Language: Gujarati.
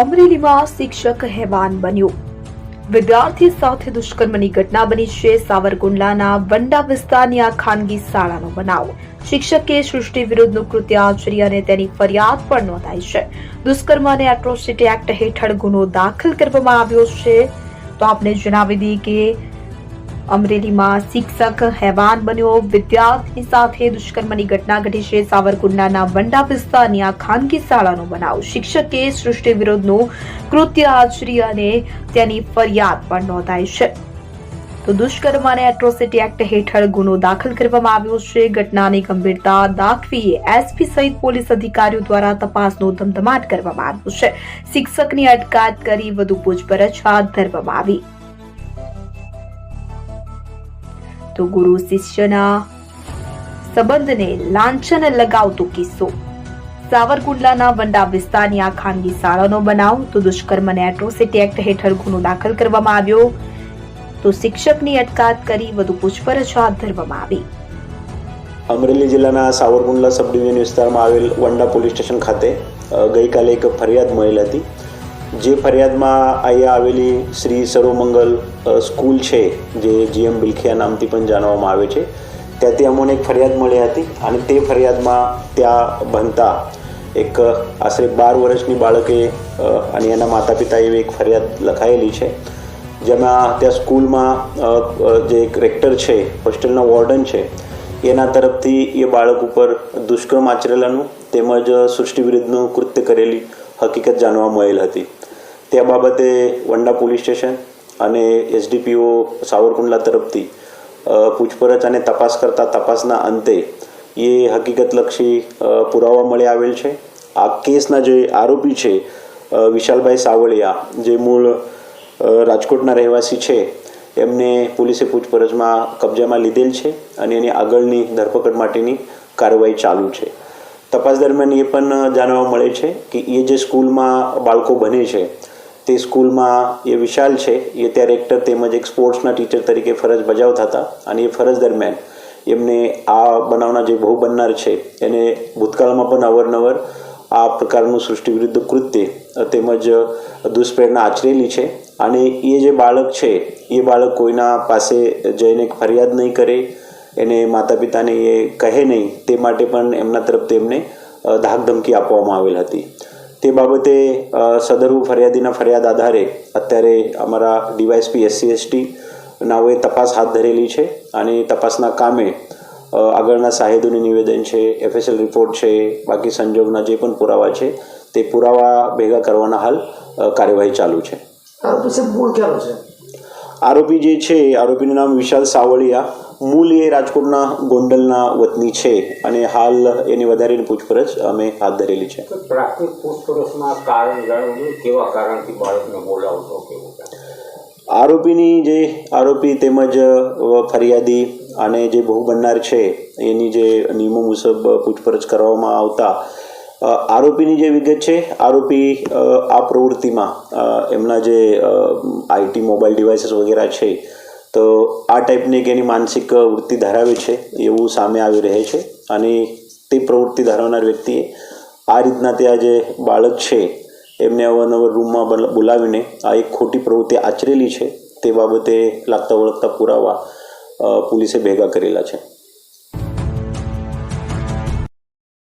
અમરેલીમાં શિક્ષક હેવાન બન્યો. વિદ્યાર્થી સાથે દુષ્કર્મની ઘટના બની છે. સાવરકુંડલાના વંડા વિસ્તારની આ ખાનગી શાળાનો બનાવ. શિક્ષકે સૃષ્ટિ વિરુદ્ધનું કૃત્ય આચરી અને તેની ફરિયાદ પણ નોંધાઈ છે. દુષ્કર્મ અને એટ્રોસિટી એક્ટ હેઠળ ગુનો દાખલ કરવામાં આવ્યો છે. તો આપને જણાવી દઈએ કે અમરેલીમાં શિક્ષક હેવાન બન્યો. વિદ્યાર્થી સાથે દુષ્કર્મની ઘટના ઘટી છે. સાવરકુંડલાના વંડા વિસ્તારની આ ખાનગી શાળાનો બનાવ. શિક્ષકે સૃષ્ટિ વિરોધનો કૃત્ય આચરી અને તેની ફરિયાદ પણ નોંધાઈ છે. તો દુષ્કર્મ અને એટ્રોસિટી એક્ટ હેઠળ ગુનો દાખલ કરવામાં આવ્યો છે. ઘટનાની ગંભીરતા દાખવી એસપી સહિત પોલીસ અધિકારીઓ દ્વારા તપાસનો ધમધમાટ કરવામાં આવ્યો છે. શિક્ષકની અટકાયત કરી વધુ પૂછપરછ હાથ ધરવામાં આવી. તો ગુરુ શિષ્યના સંબંધને લાંછન લગાવતો કિસ્સો. સાવરકુંડલાના વંડા વિસ્તારની આ ખાનગી શાળાનો બનાવ તો દુષ્કર્મ અને એટ્રોસિટી એક્ટ હેઠળ ગુનો દાખલ કરવામાં આવ્યો. તો શિક્ષકની અટકાયત કરી વધુ પૂછપરછ હાથ ધરવામાં આવી. અમરેલી જિલ્લાના સાવરકુંડલા સબ વિસ્તારમાં આવેલ વંડા પોલીસ સ્ટેશન ખાતે ગઈકાલે એક ફરિયાદ મળેલ હતી. જે ફરિયાદમાં અહીંયા આવેલી શ્રી સર્વમંગલ સ્કૂલ છે, જે જીએમ બિલખિયા નામથી પણ જાણવામાં આવે છે, ત્યાંથી અમોને એક ફરિયાદ મળી હતી અને તે ફરિયાદમાં ત્યાં ભણતા એક આશરે બાર વર્ષની બાળકે અને એના માતા પિતા એવી એક ફરિયાદ લખાયેલી છે, જેમાં ત્યાં સ્કૂલમાં જે એક રેક્ટર છે, હોસ્ટેલના વોર્ડન છે, એના તરફથી એ બાળક ઉપર દુષ્કર્મ આચરેલાનું તેમજ સૃષ્ટિ વિરુદ્ધનું કૃત્ય કરેલી હકીકત જાણવા મળેલ હતી. તે બાબતે વંડા પોલીસ સ્ટેશન અને એસડીપીઓ સાવરકુંડલા તરફથી પૂછપરછ અને તપાસ કરતા તપાસના અંતે એ હકીકતલક્ષી પુરાવા મળી આવેલ છે. આ કેસના જે આરોપી છે વિશાલભાઈ સાવળિયા, જે મૂળ રાજકોટના રહેવાસી છે, એમને પોલીસે પૂછપરછમાં કબજામાં લીધેલ છે અને એની આગળની ધરપકડ માટેની કાર્યવાહી ચાલુ છે. તપાસ દરમિયાન એ પણ જાણવા મળે છે કે એ જે સ્કૂલમાં બાળકો બને છે તે સ્કૂલમાં એ વિશાલ છે, એ ત્યારે એક્ટર તેમજ એક સ્પોર્ટ્સના ટીચર તરીકે ફરજ બજાવતા હતા અને એ ફરજ દરમિયાન એમને આ બનાવના જે બહુ બનનાર છે, એને ભૂતકાળમાં પણ અવારનવાર આ પ્રકારનું સૃષ્ટિ વિરુદ્ધ કૃત્ય તેમજ દુષ્પ્રેરણા આચરેલી છે અને એ જે બાળક છે, એ બાળક કોઈના પાસે જઈને ફરિયાદ નહીં કરે, એને માતા પિતાને એ કહે નહીં, તે માટે પણ એમના તરફ તેમને ધાકધમકી આપવામાં આવેલ હતી. તે બાબતે સદરુ ફરિયાદીના ફરિયાદ આધારે અત્યારે અમારા ડીવાયસપી, એસસી, એસટી નાઓએ તપાસ હાથ ધરેલી છે અને તપાસના કામે આગળના સાહેદોની નિવેદન છે, એફએસએલ રિપોર્ટ છે, બાકી સંજોગના જે પણ પુરાવા છે, તે પુરાવા ભેગા કરવાના હાલ કાર્યવાહી ચાલુ છે. મૂળ ક્યાંનો છે? આરોપી જે છે આરોપીનું નામ વિશાલ સાવળિયા. મૂળ એ રાજકોટના ગોંડલના વતની છે અને હાલ એની વધારેની પૂછપરછ અમે હાથ ધરેલી છે. પ્રાથમિક પૂછપરછમાં કારણ જાણવું કેવા કારણથી બાળકને બોલાવતો કેવો આરોપીની જે આરોપી તેમજ ફરિયાદી અને જે બહુ બનનાર છે એની જે નિયમો મુજબ પૂછપરછ કરવામાં આવતા આરોપીની જે વિગત છે, આરોપી આ પ્રવૃત્તિમાં એમના જે આઈટી મોબાઈલ ડિવાઇસીસ વગેરે છે, તો આ ટાઈપની એક એની માનસિક વૃત્તિ ધરાવે છે, એવું સામે આવી રહે છે. અને તે પ્રવૃત્તિ ધરાવનાર વ્યક્તિએ આ રીતના ત્યાં જે બાળક છે, એમને અવારનવાર રૂમમાં બલ- બોલાવીને આ એક ખોટી પ્રવૃત્તિ આચરેલી છે, તે બાબતે લાગતા વળગતા પુરાવા પોલીસે ભેગા કરેલા છે.